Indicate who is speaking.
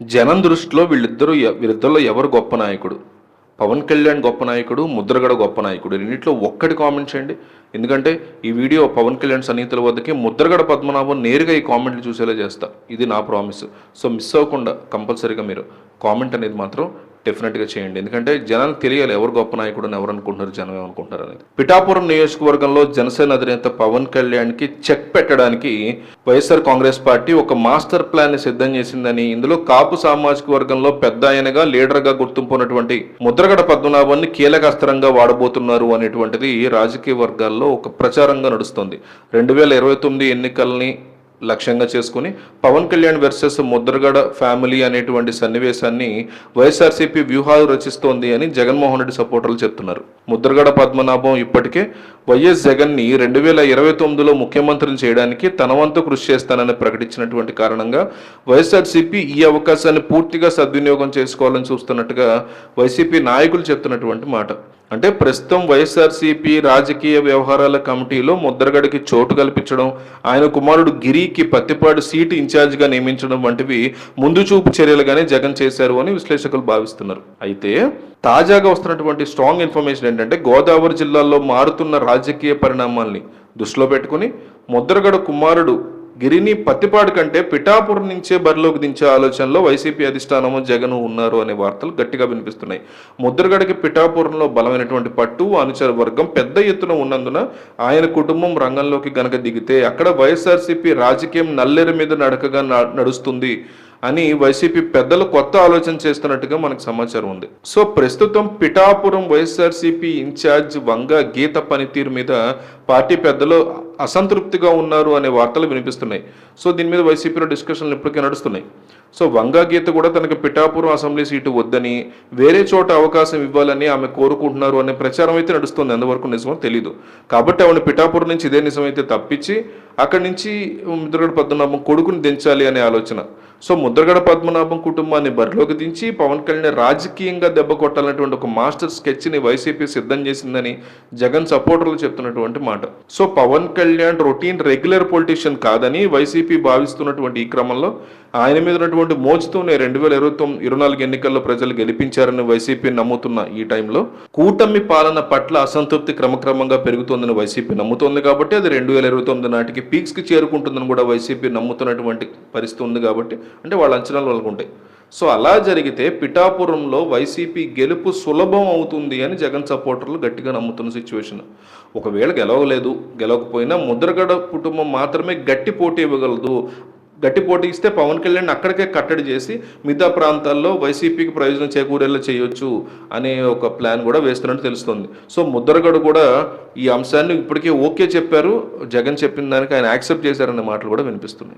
Speaker 1: జనం దృష్టిలో వీళ్ళిద్దరూ వీరిద్దరిలో ఎవరు గొప్ప నాయకుడు? పవన్ కళ్యాణ్ గొప్ప నాయకుడు ముద్రగడ గొప్ప నాయకుడు. రెండింటిలో ఒక్కటి కామెంట్ చేయండి. ఎందుకంటే ఈ వీడియో పవన్ కళ్యాణ్ సన్నిహితుల వద్దకి ముద్రగడ పద్మనాభం నేరుగా ఈ కామెంట్లు చూసేలా చేస్తా. ఇది నా ప్రామిస్. సో మిస్ అవ్వకుండా కంపల్సరీగా మీరు కామెంట్ అనేది మాత్రం డెఫినెట్గా చేయండి. ఎందుకంటే జనానికి తెలియాలి ఎవరు గొప్ప నాయకుడు అని ఎవరు అనుకుంటున్నారు జనం ఏమనుకుంటున్నారు అనేది. పిఠాపురం నియోజకవర్గంలో జనసేన అధినేత పవన్ కళ్యాణ్కి చెక్ పెట్టడానికి వైఎస్ఆర్ కాంగ్రెస్ పార్టీ ఒక మాస్టర్ ప్లాన్ని సిద్ధం చేసిందని ఇందులో కాపు సామాజిక వర్గంలో పెద్ద ఆయనగా లీడర్గా గుర్తింపు ఉన్నటువంటి ముద్రగడ పద్మనాభాన్ని కీలక అస్త్రంగా వాడబోతున్నారు అనేటువంటిది రాజకీయ వర్గాల్లో ఒక ప్రచారంగా నడుస్తుంది. రెండు వేల ఇరవై తొమ్మిది ఎన్నికల్ని లక్ష్యంగా చేసుకుని పవన్ కళ్యాణ్ వర్సెస్ ముద్రగడ ఫ్యామిలీ అనేటువంటి సన్నివేశాన్ని వైఎస్ఆర్సీపీ వ్యూహాలు రచిస్తోంది అని జగన్మోహన్ రెడ్డి సపోర్టర్లు చెప్తున్నారు. ముద్రగడ పద్మనాభం ఇప్పటికే వైఎస్ జగన్ని రెండు వేల ఇరవై తొమ్మిదిలో ముఖ్యమంత్రిని చేయడానికి తన వంతు కృషి చేస్తానని ప్రకటించినటువంటి కారణంగా వైఎస్ఆర్సీపీ ఈ అవకాశాన్ని పూర్తిగా సద్వినియోగం చేసుకోవాలని చూస్తున్నట్టుగా వైసీపీ నాయకులు చెప్తున్నటువంటి మాట. అంటే ప్రస్తుతం వైఎస్ఆర్సీపీ రాజకీయ వ్యవహారాల కమిటీలో ముద్రగడికి చోటు కల్పించడం ఆయన కుమారుడు గిరికి పత్తిపాడు సీటు ఇన్ఛార్జిగా నియమించడం వంటివి ముందు చూపు చర్యలుగానే జగన్ చేశారు అని విశ్లేషకులు భావిస్తున్నారు. అయితే తాజాగా వస్తున్నటువంటి స్ట్రాంగ్ ఇన్ఫర్మేషన్ ఏంటంటే గోదావరి జిల్లాలో మారుతున్న రాజకీయ పరిణామాల్ని దృష్టిలో పెట్టుకుని ముద్రగడ కుమారుడు గిరిని పత్తిపాడు కంటే పిఠాపురం నుంచే బరిలోకి దించే ఆలోచనలో వైసీపీ అధిష్టానము జగన్ ఉన్నారు అనే వార్తలు గట్టిగా వినిపిస్తున్నాయి. ముద్రగడకి పిఠాపురంలో బలమైనటువంటి పట్టు అనుచర వర్గం పెద్ద ఎత్తున ఉన్నందున ఆయన కుటుంబం రంగంలోకి గనక దిగితే అక్కడ వైఎస్ఆర్సీపీ రాజకీయం నల్లేరు మీద నడకగా న- నడుస్తుంది అని వైసీపీ పెద్దలు కొత్త ఆలోచన చేస్తున్నట్టుగా మనకు సమాచారం ఉంది. సో ప్రస్తుతం పిఠాపురం వైఎస్ఆర్సీపీ ఇన్ఛార్జ్ వంగ గీత పనితీరు మీద పార్టీ పెద్దలు అసంతృప్తిగా ఉన్నారు అనే వార్తలు వినిపిస్తున్నాయి. సో దీని మీద వైసీపీలో డిస్కషన్లు ఇప్పటికే నడుస్తున్నాయి. సో వంగా గీత కూడా తనకు పిఠాపురం అసెంబ్లీ సీటు వద్దని వేరే చోట అవకాశం ఇవ్వాలని ఆమె కోరుకుంటున్నారు అనే ప్రచారం అయితే నడుస్తుంది ఎంతవరకు నిజమో తెలీదు. కాబట్టి ఆవిడ పిఠాపురం నుంచి ఇదే నిజమైతే తప్పించి అక్కడి నుంచి ముద్రగడ పద్మనాభం కొడుకుని దించాలి అనే ఆలోచన. సో ముద్రగడ పద్మనాభం కుటుంబాన్ని బరిలోకి దించి పవన్ కళ్యాణ్ రాజకీయంగా దెబ్బ కొట్టాలన్నటువంటి ఒక మాస్టర్ స్కెచ్ని వైసీపీ సిద్ధం చేసిందని జగన్ సపోర్టర్లు చెప్తున్నటువంటి మాట. So Pawan Kalyan routine regular politician కాదని వైసీపీ భావిస్తున్నటువంటి ఈ క్రమంలో ఆయన మీద ఉన్నటువంటి మోజుతోనే రెండు వేల ఇరవై తొమ్మిది ఇరవై నాలుగు ఎన్నికల్లో ప్రజలు గెలిపించారని వైసీపీ నమ్ముతున్న ఈ టైంలో కూటమి పాలన పట్ల అసంతృప్తి క్రమక్రమంగా పెరుగుతోందని వైసీపీ నమ్ముతోంది కాబట్టి అది రెండు వేల ఇరవై తొమ్మిది నాటికి పీక్స్కి చేరుకుంటుందని కూడా వైసీపీ నమ్ముతున్నటువంటి పరిస్థితి ఉంది కాబట్టి అంటే వాళ్ళ అంచనాలు వాళ్ళకు ఉంటాయి. సో అలా జరిగితే పిఠాపురంలో వైసీపీ గెలుపు సులభం అవుతుంది అని జగన్ సపోర్టర్లు గట్టిగా నమ్ముతున్న సిచ్యువేషన్. ఒకవేళ గెలవలేదు గెలవకపోయినా ముద్రగడ కుటుంబం మాత్రమే గట్టి పోటీ ఇవ్వగలదు. గట్టి పోటీ ఇస్తే పవన్ కళ్యాణ్ అక్కడికే కట్టడి చేసి మిగతా ప్రాంతాల్లో వైసీపీకి ప్రయోజనం చేకూరేలా చేయొచ్చు అనే ఒక ప్లాన్ కూడా వేస్తున్నట్టు తెలుస్తుంది. సో ముద్రగడ కూడా ఈ అంశాన్ని ఇప్పటికే ఓకే చెప్పారు. జగన్ చెప్పిన దానికి ఆయన యాక్సెప్ట్ చేశారనే మాటలు కూడా వినిపిస్తున్నాయి.